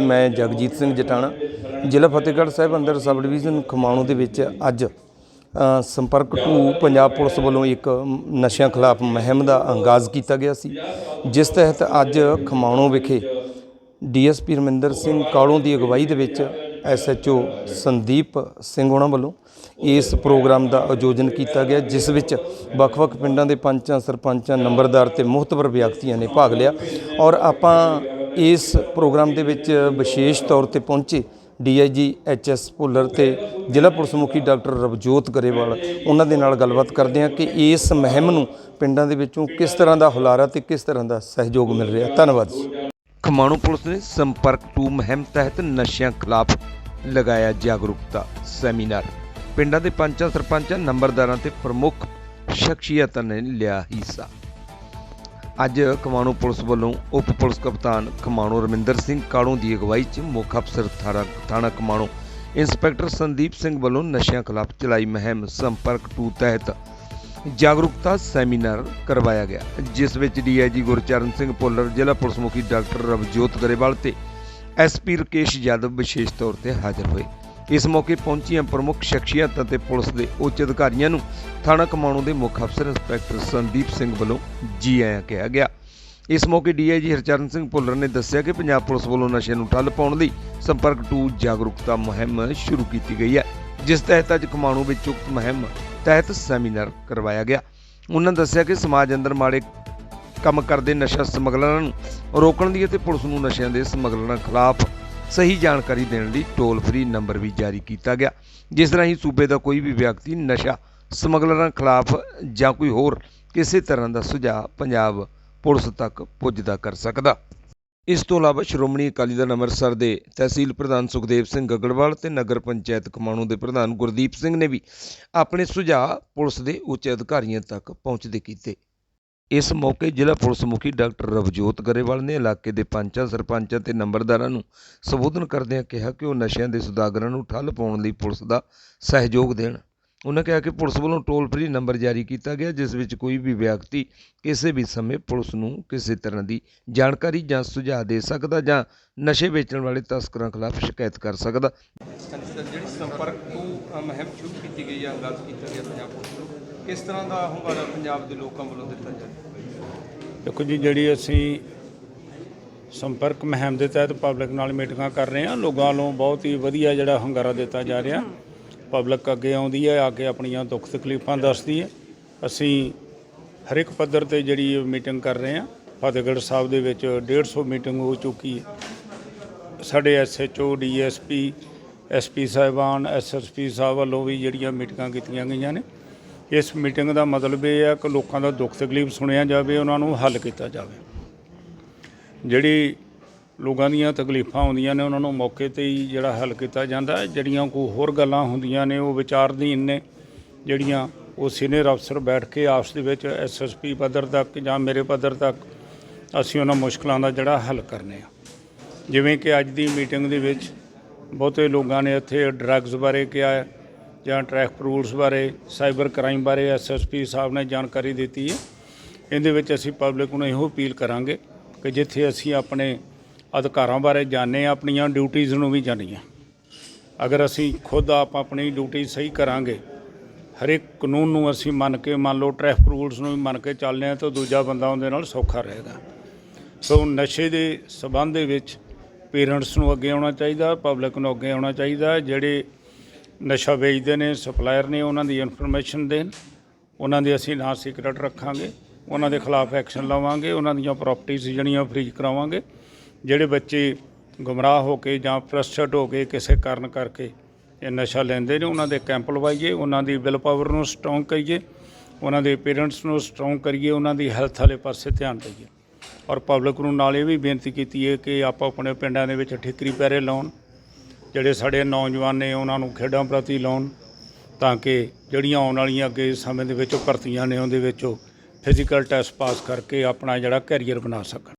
ਮੈਂ ਜਗਜੀਤ ਸਿੰਘ ਜਟਾਣਾ ਜ਼ਿਲ੍ਹਾ ਫਤਿਹਗੜ੍ਹ ਸਾਹਿਬ, ਅੰਦਰ ਸਬ ਡਿਵੀਜ਼ਨ ਖਮਾਣੋ ਦੇ ਵਿੱਚ ਅੱਜ ਸੰਪਰਕ ਟੂ ਪੰਜਾਬ ਪੁਲਿਸ ਵੱਲੋਂ ਇੱਕ ਨਸ਼ਿਆਂ ਖਿਲਾਫ ਮੁਹਿੰਮ ਦਾ ਆਗਾਜ਼ ਕੀਤਾ ਗਿਆ ਸੀ, ਜਿਸ ਤਹਿਤ ਅੱਜ ਖਮਾਣੋ ਵਿਖੇ ਡੀਐਸਪੀ ਰਮਿੰਦਰ ਸਿੰਘ ਕਾਲੋਂ ਦੀ ਅਗਵਾਈ ਦੇ ਵਿੱਚ ਐਸਐਚਓ ਸੰਦੀਪ ਸਿੰਘ ਉਹਨਾਂ ਵੱਲੋਂ ਇਸ ਪ੍ਰੋਗਰਾਮ ਦਾ ਆਯੋਜਨ ਕੀਤਾ ਗਿਆ, ਜਿਸ ਵਿੱਚ ਵੱਖ-ਵੱਖ ਪਿੰਡਾਂ ਦੇ ਪੰਚਾਂ, ਸਰਪੰਚਾਂ, ਨੰਬਰਦਾਰ ਤੇ ਮੁਖਤਬਰ ਵਿਅਕਤੀਆਂ ਨੇ ਭਾਗ ਲਿਆ ਔਰ ਆਪਾਂ ਇਸ ਪ੍ਰੋਗਰਾਮ ਦੇ ਵਿੱਚ ਵਿਸ਼ੇਸ਼ ਤੌਰ ਤੇ ਪਹੁੰਚੇ ਡੀਆਈਜੀ ਐਚਐਸ ਭੁੱਲਰ ਤੇ ਜ਼ਿਲ੍ਹਾ ਪੁਲਿਸ ਮੁਖੀ ਡਾਕਟਰ ਰਵਜੋਤ ਗਰੇਵਾਲ। ਉਹਨਾਂ ਦੇ ਨਾਲ ਗੱਲਬਾਤ ਕਰਦੇ ਹਾਂ ਕਿ ਇਸ ਮੁਹਿੰਮ ਨੂੰ ਪਿੰਡਾਂ ਦੇ ਵਿੱਚੋਂ ਕਿਸ ਤਰ੍ਹਾਂ ਦਾ ਹੁਲਾਰਾ ਤੇ ਕਿਸ ਤਰ੍ਹਾਂ ਦਾ ਸਹਿਯੋਗ ਮਿਲ ਰਿਹਾ। ਧੰਨਵਾਦ ਜੀ। ਖਮਾਣੋ ਪੁਲਿਸ ਨੇ ਸੰਪਰਕ ਟੂ ਮੁਹਿੰਮ ਤਹਿਤ ਨਸ਼ਿਆਂ ਖਿਲਾਫ ਲਗਾਇਆ ਜਾਗਰੂਕਤਾ ਸੈਮੀਨਾਰ। ਪਿੰਡਾਂ ਦੇ ਪੰਚਾਂ, ਸਰਪੰਚਾਂ, ਨੰਬਰਦਾਰਾਂ ਤੇ ਪ੍ਰਮੁੱਖ ਸ਼ਖਸੀਅਤਾਂ ਨੇ ਲਿਆ ਹਿੱਸਾ। ਅੱਜ ਖਮਾਣੋ ਪੁਲਿਸ ਵੱਲੋਂ ਉਪ ਪੁਲਿਸ ਕਪਤਾਨ ਕਮਾਣੋ ਰਮਿੰਦਰ ਸਿੰਘ ਕਾੜੋਂ ਦੀ ਅਗਵਾਈ 'ਚ ਮੁੱਖ ਅਫਸਰ ਥਾਣਾ ਥਾਣਾ ਖਮਾਣੋ, ਇੰਸਪੈਕਟਰ ਸੰਦੀਪ ਸਿੰਘ ਵੱਲੋਂ ਨਸ਼ਿਆਂ ਖਿਲਾਫ ਚਲਾਈ ਮੁਹਿੰਮ ਸੰਪਰਕ ਟੂ ਤਹਿਤ ਜਾਗਰੂਕਤਾ ਸੈਮੀਨਾਰ ਕਰਵਾਇਆ ਗਿਆ, ਜਿਸ ਵਿੱਚ ਡੀਆਈਜੀ ਗੁਰਚਰਨ ਸਿੰਘ ਭੁੱਲਰ, ਜ਼ਿਲ੍ਹਾ ਪੁਲਿਸ ਮੁਖੀ ਡਾਕਟਰ ਰਵਜੋਤ ਗਰੇਵਾਲ ਤੇ ਐਸਪੀ ਰਕੇਸ਼ ਯਾਦਵ ਵਿਸ਼ੇਸ਼ ਤੌਰ ਤੇ ਹਾਜ਼ਰ ਹੋਏ। ਇਸ ਮੌਕੇ ਪਹੁੰਚੀਆਂ ਪ੍ਰਮੁੱਖ ਸ਼ਖਸੀਅਤ ਅਤੇ ਪੁਲਿਸ ਦੇ ਉੱਚ ਅਧਿਕਾਰੀਆਂ ਨੂੰ ਥਾਣਾ ਕਮਾਣੋਂ ਦੇ ਮੁੱਖ ਅਫਸਰ ਇੰਸਪੈਕਟਰ ਸੰਦੀਪ ਸਿੰਘ ਵੱਲੋਂ ਜੀ ਆਇਆਂ ਕਿਹਾ ਗਿਆ। ਇਸ ਮੌਕੇ ਡੀਆਈਜੀ ਹਰਚਰਨ ਸਿੰਘ ਭੁੱਲਰ ਨੇ ਦੱਸਿਆ ਕਿ ਪੰਜਾਬ ਪੁਲਿਸ ਵੱਲੋਂ ਨਸ਼ੇ ਨੂੰ ਠੱਲ ਪਾਉਣ ਲਈ ਸੰਪਰਕ ਟੂ ਜਾਗਰੂਕਤਾ ਮੁਹਿੰਮ ਸ਼ੁਰੂ ਕੀਤੀ ਗਈ ਹੈ, ਜਿਸ ਤਹਿਤ ਅੱਜ ਕਮਾਣੋਂ ਵਿੱਚ ਉਕਤ ਮੁਹਿੰਮ ਤਹਿਤ ਸੈਮੀਨਾਰ ਕਰਵਾਇਆ ਗਿਆ। ਉਹਨਾਂ ਦੱਸਿਆ ਕਿ ਸਮਾਜ ਅੰਦਰ ਮਾੜੇ ਕੰਮ ਕਰਦੇ ਨਸ਼ਾ ਸਮਗਲਰਾਂ ਨੂੰ ਰੋਕਣ ਦੀ ਅਤੇ ਪੁਲਿਸ ਨੂੰ ਨਸ਼ਿਆਂ ਦੇ ਸਮਗਲਰਾਂ ਖਿਲਾਫ ਸਹੀ ਜਾਣਕਾਰੀ ਦੇਣ ਲਈ ਟੋਲ ਫ੍ਰੀ ਨੰਬਰ ਵੀ ਜਾਰੀ ਕੀਤਾ ਗਿਆ। ਜਿਸ ਰਾਹੀਂ ਸੂਬੇ ਦਾ ਕੋਈ ਵੀ ਵਿਅਕਤੀ ਨਸ਼ਾ ਸਮਗਲਰਾਂ ਖਿਲਾਫ ਜਾਂ ਕੋਈ ਹੋਰ ਕਿਸੇ ਤਰ੍ਹਾਂ ਦਾ ਸੁਝਾਅ ਪੰਜਾਬ ਪੁਲਿਸ ਤੱਕ ਪੁੱਜਦਾ ਕਰ ਸਕਦਾ। ਇਸ ਤੋਂ ਇਲਾਵਾ ਸ਼੍ਰੋਮਣੀ ਅਕਾਲੀ ਦਲ ਅੰਮ੍ਰਿਤਸਰ ਦੇ ਤਹਿਸੀਲ ਪ੍ਰਧਾਨ ਸੁਖਦੇਵ ਸਿੰਘ ਗੱਗੜਵਾਲ ਤੇ ਨਗਰ ਪੰਚਾਇਤ ਕਮਾਣੂ ਦੇ ਪ੍ਰਧਾਨ ਗੁਰਦੀਪ ਸਿੰਘ ਨੇ ਵੀ ਆਪਣੇ ਸੁਝਾਅ ਪੁਲਿਸ ਦੇ ਉੱਚ ਅਧਿਕਾਰੀਆਂ ਤੱਕ ਪਹੁੰਚਦੇ ਕੀਤੇ। ਇਸ ਮੌਕੇ ਜ਼ਿਲ੍ਹਾ ਪੁਲਿਸ ਮੁਖੀ ਡਾਕਟਰ ਰਵਜੋਤ ਗਰੇਵਾਲ ਨੇ ਇਲਾਕੇ ਦੇ ਪੰਚਾਂ, ਸਰਪੰਚਾਂ ਤੇ ਨੰਬਰਦਾਰਾਂ ਨੂੰ ਸੰਬੋਧਨ ਕਰਦਿਆਂ ਕਿਹਾ ਕਿ ਉਹ ਨਸ਼ਿਆਂ ਦੇ ਸੁਦਾਗਰਾਂ ਨੂੰ ਠੱਲ ਪਾਉਣ ਲਈ ਪੁਲਿਸ ਦਾ ਸਹਿਯੋਗ ਦੇਣ। ਉਹਨਾਂ ਕਿਹਾ ਕਿ ਪੁਲਿਸ ਵੱਲੋਂ ਟੋਲ ਫ੍ਰੀ ਨੰਬਰ ਜਾਰੀ ਕੀਤਾ ਗਿਆ, ਜਿਸ ਵਿੱਚ ਕੋਈ ਵੀ ਵਿਅਕਤੀ ਕਿਸੇ ਵੀ ਸਮੇਂ ਪੁਲਿਸ ਨੂੰ ਕਿਸੇ ਤਰ੍ਹਾਂ ਦੀ ਜਾਣਕਾਰੀ ਜਾਂ ਸੁਝਾਅ ਦੇ ਸਕਦਾ ਜਾਂ ਨਸ਼ੇ ਵੇਚਣ ਵਾਲੇ ਤਸਕਰਾਂ ਖਿਲਾਫ ਸ਼ਿਕਾਇਤ ਕਰ ਸਕਦਾ। ਜਿਹੜੀ ਸੰਪਰਕ ਤੋਂ ਮੁਹਿੰਮ ਸ਼ੁਰੂ ਕੀਤੀ ਗਈ ਹੈ ਆਗਾਜ਼ ਕੀਤਾ ਗਿਆ ਪੰਜਾਬ ਪੁਲਿਸ ਕਿਸ ਤਰ੍ਹਾਂ ਦਾ ਹੁੰਗਾਰਾ ਪੰਜਾਬ ਦੇ ਲੋਕਾਂ ਵੱਲੋਂ ਦਿੱਤਾ ਜਾਂਦਾ ਦੇਖੋ ਜੀ, ਜਿਹੜੀ ਅਸੀਂ ਸੰਪਰਕ ਮੁਹਿੰਮ ਦੇ ਤਹਿਤ ਪਬਲਿਕ ਨਾਲ ਮੀਟਿੰਗਾਂ ਕਰ ਰਹੇ ਹਾਂ, ਲੋਕਾਂ ਨੂੰ ਬਹੁਤ ਹੀ ਵਧੀਆ ਜਿਹੜਾ ਹੰਗਾਰਾ ਦਿੱਤਾ ਜਾ ਰਿਹਾ। ਪਬਲਿਕ ਅੱਗੇ ਆਉਂਦੀ ਹੈ, ਆ ਕੇ ਆਪਣੀਆਂ ਦੁੱਖ ਤਕਲੀਫਾਂ ਦੱਸਦੀ ਹੈ। ਅਸੀਂ ਹਰ ਇੱਕ ਪੱਧਰ ਤੇ ਜਿਹੜੀ ਮੀਟਿੰਗ ਕਰ ਰਹੇ ਹਾਂ, ਫਤਿਹਗੜ੍ਹ ਸਾਹਿਬ ਦੇ ਵਿੱਚ 150 ਮੀਟਿੰਗ ਹੋ ਚੁੱਕੀ ਹੈ। ਸਾਡੇ ਐਸਐਚਓ ਡੀਐਸਪੀ ਐਸਪੀ ਸਾਹਿਬਾਨ ਐਸਐਸਪੀ ਸਾਹਿਬ ਵੱਲੋਂ ਵੀ ਜਿਹੜੀਆਂ ਮੀਟਿੰਗਾਂ ਕੀਤੀਆਂ ਗਈਆਂ ਨੇ। ਇਸ ਮੀਟਿੰਗ ਦਾ ਮਤਲਬ ਇਹ ਹੈ ਕਿ ਲੋਕਾਂ ਦਾ ਦੁੱਖ ਤਕਲੀਫ ਸੁਣਿਆ ਜਾਵੇ, ਉਹਨਾਂ ਨੂੰ ਹੱਲ ਕੀਤਾ ਜਾਵੇ। ਜਿਹੜੀ ਲੋਕਾਂ ਦੀਆਂ ਤਕਲੀਫਾਂ ਆਉਂਦੀਆਂ ਨੇ, ਉਹਨਾਂ ਨੂੰ ਮੌਕੇ ਤੇ ਹੀ ਜਿਹੜਾ ਹੱਲ ਕੀਤਾ ਜਾਂਦਾ ਹੈ। ਜਿਹੜੀਆਂ ਕੋਈ ਹੋਰ ਗੱਲਾਂ ਹੁੰਦੀਆਂ ਨੇ, ਉਹ ਵਿਚਾਰਧੀਨ ਨੇ, ਜਿਹੜੀਆਂ ਉਹ ਸੀਨੀਅਰ ਅਫਸਰ ਬੈਠ ਕੇ ਆਪਸ ਦੇ ਵਿੱਚ ਐਸਐਸਪੀ ਪੱਧਰ ਤੱਕ ਜਾਂ ਮੇਰੇ ਪੱਧਰ ਤੱਕ ਅਸੀਂ ਉਹਨਾਂ ਮੁਸ਼ਕਲਾਂ ਦਾ ਜਿਹੜਾ ਹੱਲ ਕਰਨੇ ਆ। ਜਿਵੇਂ ਕਿ ਅੱਜ ਦੀ ਮੀਟਿੰਗ ਦੇ ਵਿੱਚ ਬਹੁਤੇ ਲੋਕਾਂ ਨੇ ਇੱਥੇ ਡਰੱਗਸ ਬਾਰੇ ਕਿਹਾ ਹੈ ਜਾਂ ਟ੍ਰੈਫਿਕ ਰੂਲਸ ਬਾਰੇ, ਸਾਈਬਰ ਕ੍ਰਾਈਮ ਬਾਰੇ ਐਸਐਸਪੀ ਸਾਹਿਬ ਨੇ ਜਾਣਕਾਰੀ ਦਿੱਤੀ ਹੈ। ਇਹਦੇ ਵਿੱਚ ਅਸੀਂ ਪਬਲਿਕ ਨੂੰ ਇਹੋ ਅਪੀਲ ਕਰਾਂਗੇ ਕਿ ਜਿੱਥੇ ਅਸੀਂ ਆਪਣੇ ਅਧਿਕਾਰਾਂ ਬਾਰੇ ਜਾਣਦੇ ਹਾਂ, ਆਪਣੀਆਂ ਡਿਊਟੀਆਂ ਨੂੰ ਵੀ ਜਾਣੀਏ ਅਗਰ ਅਸੀਂ ਖੁਦ ਆਪ ਆਪਣੀ ਡਿਊਟੀ ਸਹੀ ਕਰਾਂਗੇ ਹਰ ਇੱਕ ਕਾਨੂੰਨ ਨੂੰ ਅਸੀਂ ਮੰਨ ਕੇ, ਮੰਨ ਲਓ ਟ੍ਰੈਫਿਕ ਰੂਲਸ ਨੂੰ ਵੀ ਮੰਨ ਕੇ ਚੱਲਦੇ ਹਾਂ, ਤਾਂ ਦੂਜਾ ਬੰਦਾ ਉਹਦੇ ਨਾਲ ਸੌਖਾ ਰਹੇਗਾ। ਸੋ ਨਸ਼ੇ ਦੇ ਸਬੰਧ ਦੇ ਵਿੱਚ ਪੇਰੈਂਟਸ ਨੂੰ ਅੱਗੇ ਆਉਣਾ ਚਾਹੀਦਾ, ਪਬਲਿਕ ਨੂੰ ਅੱਗੇ ਆਉਣਾ ਚਾਹੀਦਾ, ਜਿਹੜੇ ਨਸ਼ਾ ਵੇਚਦੇ ਨੇ ਸਪਲਾਇਰ ਨੇ ਉਹਨਾਂ ਦੀ ਇਨਫੋਰਮੇਸ਼ਨ ਦੇਣ। ਉਹਨਾਂ ਦੇ ਅਸੀਂ ਨਾਂ ਸੀਕ੍ਰੇਟ ਰੱਖਾਂਗੇ। ਉਹਨਾਂ ਦੇ ਖਿਲਾਫ ਐਕਸ਼ਨ ਲਵਾਂਗੇ। ਉਹਨਾਂ ਦੀਆਂ ਪ੍ਰਾਪਰਟੀਆਂ ਜਿਹੜੀਆਂ ਫ੍ਰੀਜ਼ ਕਰਾਵਾਂਗੇ। ਜਿਹੜੇ ਬੱਚੇ ਗੁੰਮਰਾਹ ਹੋ ਕੇ ਜਾਂ ਫਰਸਟ੍ਰੇਟ ਹੋ ਕੇ ਕਿਸੇ ਕਾਰਨ ਕਰਕੇ ਇਹ ਨਸ਼ਾ ਲੈਂਦੇ ਨੇ, ਉਹਨਾਂ ਦੇ ਕੈਂਪ ਲਵਾਈਏ। ਉਹਨਾਂ ਦੀ ਵਿਲ ਪਾਵਰ ਨੂੰ ਸਟਰੋਂਗ ਕਰੀਏ। ਉਹਨਾਂ ਦੇ ਪੇਰੈਂਟਸ ਨੂੰ ਸਟਰੋਂਗ ਕਰੀਏ। ਉਹਨਾਂ ਦੀ ਹੈਲਥ ਵਾਲੇ ਪਾਸੇ ਧਿਆਨ ਦਈਏ। ਔਰ ਪਬਲਿਕ ਨੂੰ ਨਾਲ ਇਹ ਵੀ ਬੇਨਤੀ ਕੀਤੀ ਹੈ ਕਿ ਆਪਾਂ ਆਪਣੇ ਪਿੰਡਾਂ ਦੇ ਵਿੱਚ ਠਿਕਰੀ ਪੈਰੇ ਲਾਉਣ। ਜਿਹੜੇ ਸਾਡੇ ਨੌਜਵਾਨ ਨੇ ਉਹਨਾਂ ਨੂੰ ਖੇਡਾਂ ਪ੍ਰਤੀ ਲਾਉਣ ਤਾਂ ਕਿ ਜਿਹੜੀਆਂ ਆਉਣ ਵਾਲੀਆਂ ਅੱਗੇ ਸਮੇਂ ਦੇ ਵਿੱਚ ਭਰਤੀਆਂ ਨੇ ਉਹਦੇ ਵਿੱਚ ਉਹ ਫਿਜ਼ੀਕਲ ਟੈਸਟ ਪਾਸ ਕਰਕੇ ਆਪਣਾ ਜਿਹੜਾ ਕੈਰੀਅਰ ਬਣਾ ਸਕਣ।